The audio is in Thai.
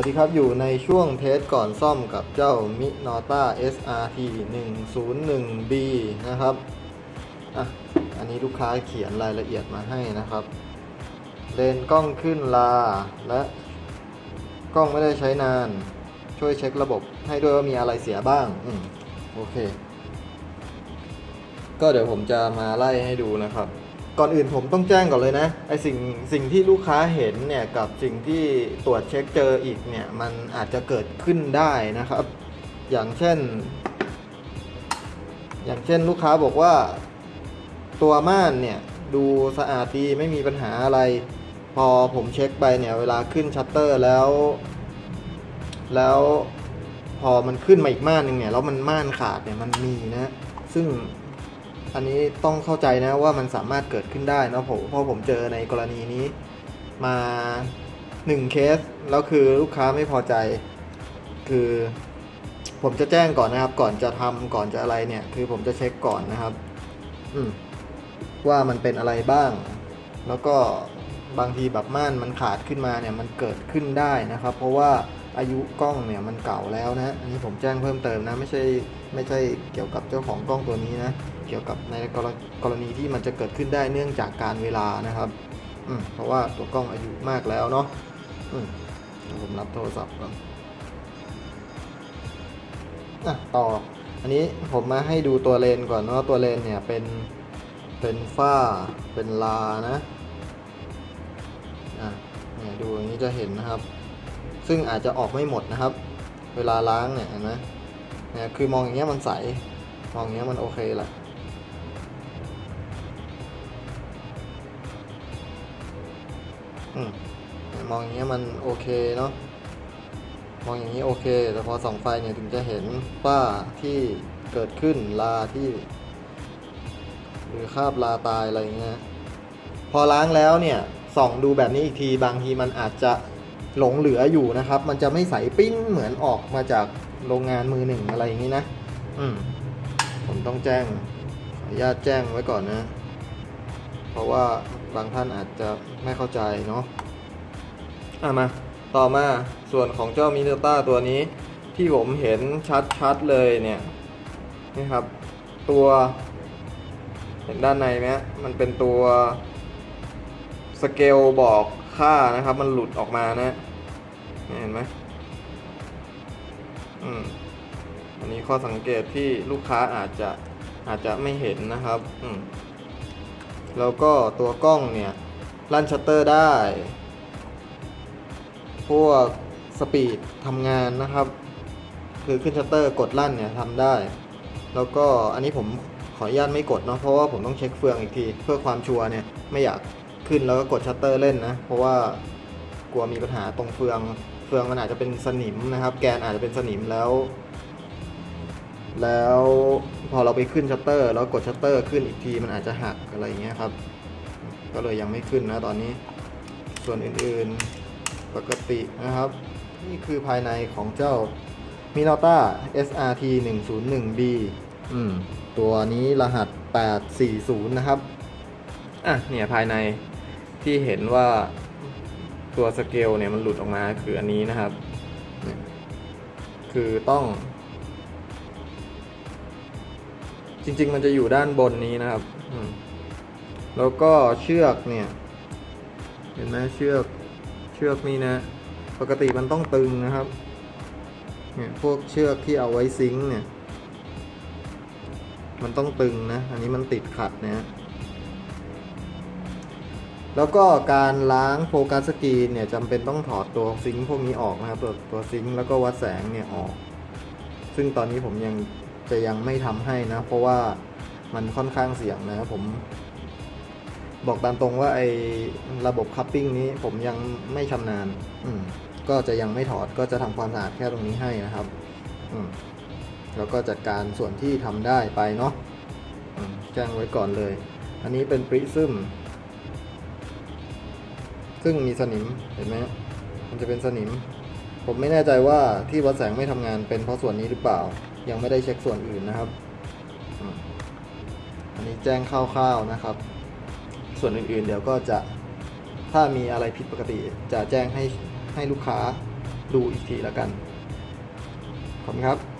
วัสดีครับอยู่ในช่วงเทสก่อนซ่อมกับเจ้า Minolta SRT 101B นะครับอะอันนี้ลูกค้าเขียนรายละเอียดมาให้นะครับ เลนกล้องขึ้นลา และกล้องไม่ได้ใช้นาน ช่วยเช็คระบบให้ด้วยว่ามีอะไรเสียบ้าง อืมโอเค ก็เดี๋ยวผมจะมาไล่ให้ดูนะครับ ก่อนอื่นผมต้องแจ้งก่อนเลยนะไอสิ่งสิ่งที่ลูกค้าเห็นเนี่ยกับสิ่งที่ตรวจเช็คเจออีกเนี่ยมันอาจจะเกิดขึ้นได้นะครับ อย่างเช่น อย่างเช่นลูกค้าบอกว่า ตัวม่านเนี่ยดูสะอาดดีไม่มีปัญหาอะไร พอผมเช็คไปเนี่ยเวลาขึ้นชัตเตอร์แล้ว แล้วพอมันขึ้นมาอีกม่านหนึ่งเนี่ยแล้วมันม่านขาดเนี่ยมันมีนะ ซึ่ง อันนี้ต้องเข้าใจนะว่ามันสามารถเกิดขึ้นได้นะผมเพราะผมเจอในกรณีนี้มาหนึ่งเคสแล้วคือลูกค้าไม่พอใจ คือผมจะแจ้งก่อนนะครับ ก่อนจะทำก่อนจะอะไรเนี่ย คือผมจะเช็คก่อนนะครับ อืมว่ามันเป็นอะไรบ้าง แล้วก็บางทีแบบม่านมันขาดขึ้นมาเนี่ยมันเกิดขึ้นได้นะครับ เพราะว่า อายุกล้องเนี่ยมันเก่าแล้วนะอันนี้ผมแจ้งเพิ่มเติมนะไม่ใช่ไม่ใช่เกี่ยวกับเจ้าของกล้องตัวนี้นะเกี่ยวกับในกรกรณีที่มันจะเกิดขึ้นได้เนื่องจากการเวลานะครับอืมเพราะว่าตัวกล้องอายุมากแล้วเนาะอืมผมรับโทรศัพท์ก่อนอะต่อ อันนี้ผมมาให้ดูตัวเลนก่อนว่าตัวเลนเนี่ยเป็นเป็นฝ้าเป็นลานะอะเนี่ยดูอย่างนี้จะเห็นนะครับ ซึ่งอาจจะออกไม่หมดนะครับ เวลาล้างเนี่ยเห็นไหมเนี่ยคือมองอย่างเงี้ยมันใส มองอย่างเงี้ยมันโอเคแหละอืมมองอย่างเงี้ยมันโอเคเนาะมองอย่างนี้โอเค แต่พอส่องไฟเนี่ยถึงจะเห็นฝ้าที่เกิดขึ้นลาที่ หรือคาบลาตายอะไรเงี้ยพอล้างแล้วเนี่ยส่องดูแบบนี้อีกทีบางทีมันอาจจะ หลงเหลืออยู่นะครับ มันจะไม่ใสปิ้งเหมือนออกมาจากโรงงานมือหนึ่งอะไรอย่างนี้นะ อืม ผมต้องแจ้งขออนุญาตแจ้งไว้ก่อนนะ เพราะว่าบางท่านอาจจะไม่เข้าใจเนาะอะมา ต่อมาส่วนของเจ้ามิเนต้าตัวนี้ ที่ผมเห็นชัดๆเลยเนี่ยนี่ครับ ตัว เห็นด้านในไหมมันเป็นตัวสเกลบอก ค่านะครับ มันหลุดออกมานะเห็นไหมอืมอันนี้ข้อสังเกตที่ลูกค้าอาจจะอาจจะไม่เห็นนะครับอืมแล้วก็ตัวกล้องเนี่ยลั่นชัตเตอร์ได้ พวกสปีดทำงานนะครับ คือขึ้นชัตเตอร์กดลั่นเนี่ยทำได้ แล้วก็อันนี้ผมขออนุญาตไม่กดเนาะเพราะว่าผมต้องเช็คเฟืองอีกที เพื่อความชัวร์เนี่ยไม่อยาก ขึ้นแล้วก็กดชัตเตอร์เล่นนะ เพราะว่ากลัวมีปัญหาตรงเฟืองเฟืองมันอาจจะเป็นสนิมนะครับ แกนอาจจะเป็นสนิมแล้ว แล้วพอเราไปขึ้นชัตเตอร์ แล้วกดชัตเตอร์ขึ้นอีกทีมันอาจจะหักอะไรอย่างเงี้ยครับ ก็เลยยังไม่ขึ้นนะตอนนี้ ส่วนอื่นๆปกตินะครับ นี่คือภายในของเจ้า Minolta SRT 101B อืมตัวนี้รหัส 840 นะครับ อะ เนี่ยภายใน ที่เห็นว่าตัวสเกลเนี่ยมันหลุดออกมาคืออันนี้นะครับ คือต้อง จริง ๆ มันจะอยู่ด้านบนนี้นะครับ แล้วก็เชือกเนี่ย เห็นไหมเชือกเชือกนี่นะ ปกติมันต้องตึงนะครับ เนี่ยพวกเชือกที่เอาไว้ซิงค์เนี่ย มันต้องตึงนะ อันนี้มันติดขัดนะ แล้วก็การล้างโฟกัสสกรีนเนี่ยจำเป็นต้องถอดตัวซิงค์พวกนี้ออกนะครับตัวตัวซิงค์แล้วก็วัดแสงเนี่ยออก ซึ่งตอนนี้ผมยังจะยังไม่ทำให้นะ เพราะว่ามันค่อนข้างเสี่ยงนะผม บอกตามตรงว่าไอ้ระบบคัพปิ้งนี้ผมยังไม่ชำนาญ อืมก็จะยังไม่ถอดก็จะทำความสะอาดแค่ตรงนี้ให้นะครับ อืมแล้วก็จัดการส่วนที่ทำได้ไปเนาะแจ้งไว้ก่อนเลย อันนี้เป็นปริซึม ซึ่งมีสนิมเห็นไหมมันจะเป็นสนิม ผมไม่แน่ใจว่าที่วัดแสงไม่ทำงานเป็นเพราะส่วนนี้หรือเปล่า ยังไม่ได้เช็คส่วนอื่นนะครับอันนี้แจ้งคร่าวๆนะครับ ส่วนอื่นๆ เดี๋ยวก็จะถ้ามีอะไรผิดปกติ จะแจ้งให้ให้ลูกค้าดูอีกทีแล้วกันขอบคุณครับ